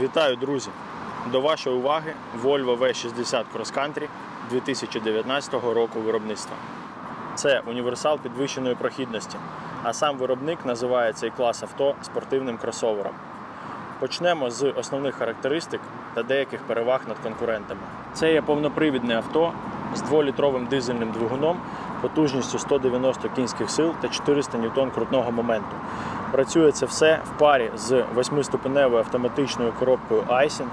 Вітаю, друзі! До вашої уваги Volvo V60 Cross Country 2019 року виробництва. Це універсал підвищеної прохідності, а сам виробник називає цей клас авто спортивним кросовером. Почнемо з основних характеристик та деяких переваг над конкурентами. Це є повнопривідне авто з 2-літровим дизельним двигуном потужністю 190 кінських сил та 400 ньютон крутного моменту. Працює це все в парі з 8-ступеневою автоматичною коробкою Aisin.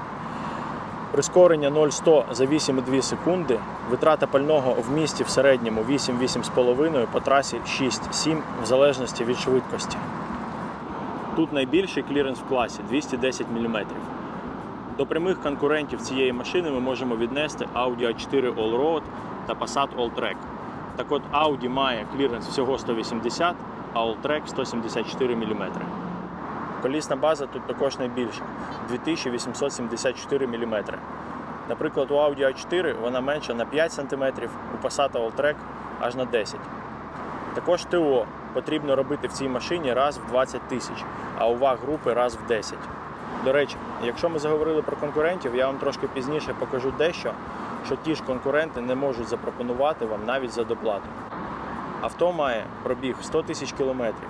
Прискорення 0-100 за 8,2 секунди, витрата пального в місті в середньому 8-8,5, по трасі 6-7 в залежності від швидкості. Тут найбільший кліренс в класі 210 мм. До прямих конкурентів цієї машини ми можемо віднести Audi A4 Allroad та Passat Alltrack. Так от Audi має кліренс всього 180, а Alltrack 174 мм. Колісна база тут також найбільша 2874 мм. Наприклад, у Audi A4 вона менша на 5 см, у Passat Alltrack аж на 10 також ТО потрібно робити в цій машині раз в 20 тисяч, а у ваг групи раз в 10. До речі, якщо ми заговорили про конкурентів, я вам трошки пізніше покажу дещо, що ті ж конкуренти не можуть запропонувати вам навіть за доплату. Авто має пробіг 100 тисяч кілометрів,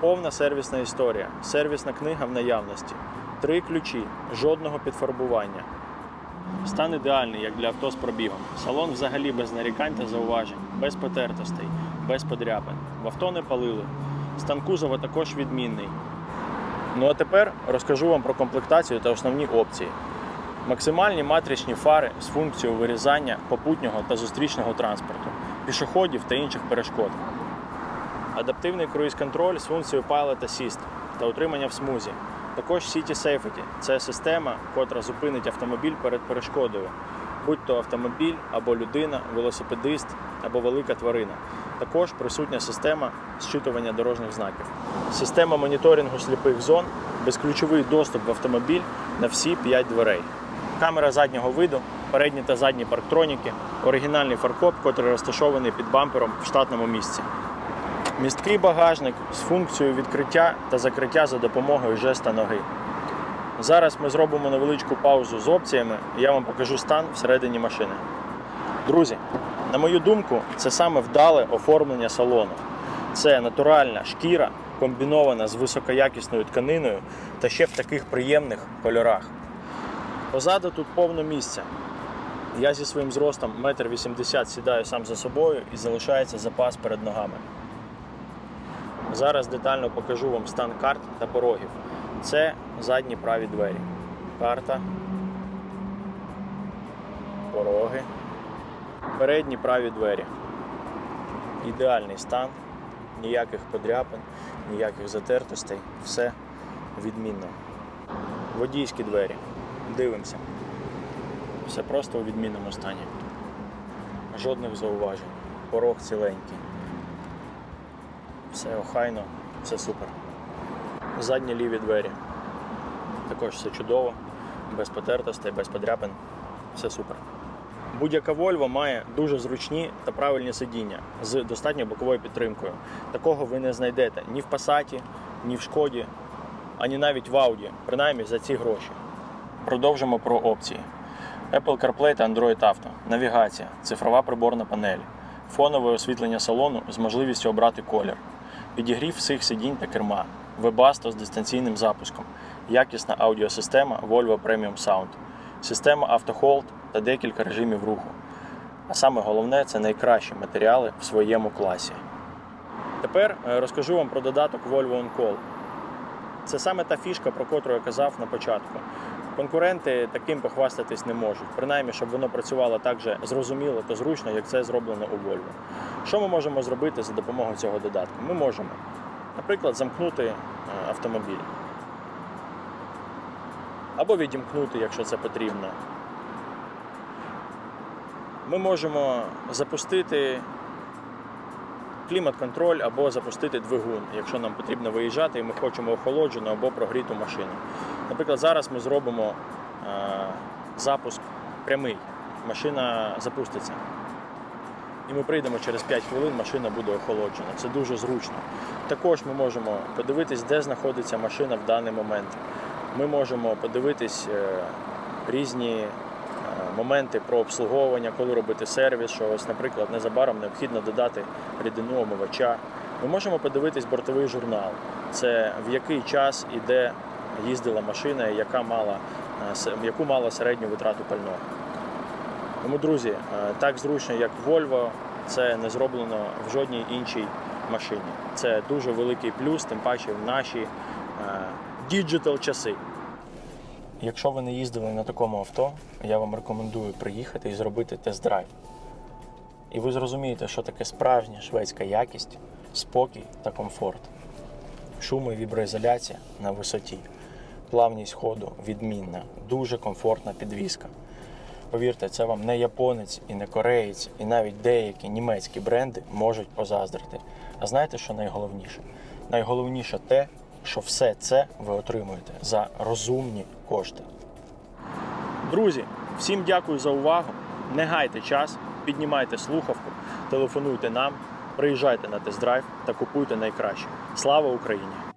повна сервісна історія, сервісна книга в наявності, три ключі, жодного підфарбування. Стан ідеальний, як для авто з пробігом. Салон взагалі без нарікань та зауважень, без потертостей, без подряпин. В авто не палили. Стан кузова також відмінний. Ну а тепер розкажу вам про комплектацію та основні опції. Максимальні матричні фари з функцією вирізання попутнього та зустрічного транспорту, пішоходів та інших перешкод. Адаптивний круїз-контроль з функцією Pilot Assist та утримання в смузі. Також City Safety – це система, котра зупинить автомобіль перед перешкодою, будь-то автомобіль або людина, велосипедист або велика тварина. Також присутня система зчитування дорожніх знаків. Система моніторингу сліпих зон, безключовий доступ в автомобіль на всі 5 дверей. Камера заднього виду, передні та задні парктроніки, оригінальний фаркоп, котрий розташований під бампером в штатному місці. Місткий багажник з функцією відкриття та закриття за допомогою жеста ноги. Зараз ми зробимо невеличку паузу з опціями, і я вам покажу стан всередині машини. Друзі, на мою думку, це саме вдале оформлення салону. Це натуральна шкіра, комбінована з високоякісною тканиною та ще в таких приємних кольорах. Позаду тут повно місця. Я зі своїм зростом 1,80 м сідаю сам за собою і залишається запас перед ногами. Зараз детально покажу вам стан карт та порогів. Це задні праві двері. Карта. Пороги. Передні праві двері. Ідеальний стан, ніяких подряпин, ніяких затертостей, все відмінно. Водійські двері. Дивимося. Все просто у відмінному стані. Жодних зауважень. Порог ціленький. Все охайно, все супер. Задні ліві двері. Також все чудово, без потертостей, без подряпин. Все супер. Будь-яка Volvo має дуже зручні та правильні сидіння з достатньо боковою підтримкою. Такого ви не знайдете ні в Passat, ні в Шкоді, ані навіть в Audi, принаймні за ці гроші. Продовжимо про опції. Apple CarPlay та Android Auto, навігація, цифрова приборна панель, фонове освітлення салону з можливістю обрати колір, підігрів всіх сидінь та керма, Webasto з дистанційним запуском, якісна аудіосистема Volvo Premium Sound, система автохолд та декілька режимів руху. А саме головне це найкращі матеріали в своєму класі. Тепер е, розкажу вам про додаток Volvo On Call. Це саме та фішка, про котру я казав на початку. Конкуренти таким похвастатись не можуть, принаймні, щоб воно працювало так же зрозуміло та зручно, як це зроблено у Volvo. Що ми можемо зробити за допомогою цього додатку? Ми можемо, наприклад, замкнути е, автомобіль. Або відімкнути, якщо це потрібно. Ми можемо запустити клімат-контроль або запустити двигун, якщо нам потрібно виїжджати і ми хочемо охолоджену або прогріту машину. Наприклад, зараз ми зробимо е, запуск прямий, машина запуститься. І ми прийдемо через 5 хвилин, машина буде охолоджена. Це дуже зручно. Також ми можемо подивитись, де знаходиться машина в даний момент. ми можемо подивитись е, різні моменти про обслуговування, коли робити сервіс, що ось, наприклад, незабаром необхідно додати рідину омивача. Ми можемо подивитись бортовий журнал. Це в який час і де їздила машина, яка мала, е, яку мала середню витрату пального. Тому, друзі, е, так зручно, як Volvo, це не зроблено в жодній іншій машині. Це дуже великий плюс, тим паче в наші діджитал часи. Якщо ви не їздили на такому авто, я вам рекомендую приїхати і зробити тест-драйв. І ви зрозумієте, що таке справжня шведська якість, спокій та комфорт. Шуми і віброізоляція на висоті, плавність ходу відмінна, дуже комфортна підвізка. Повірте, це вам не японець і не кореєць, і навіть деякі німецькі бренди можуть позаздрити. А знаєте, що найголовніше? Найголовніше те, що все це ви отримуєте за розумні кошти. Друзі, всім дякую за увагу. Не гайте час, піднімайте слухавку, телефонуйте нам, приїжджайте на тест-драйв та купуйте найкраще. Слава Україні!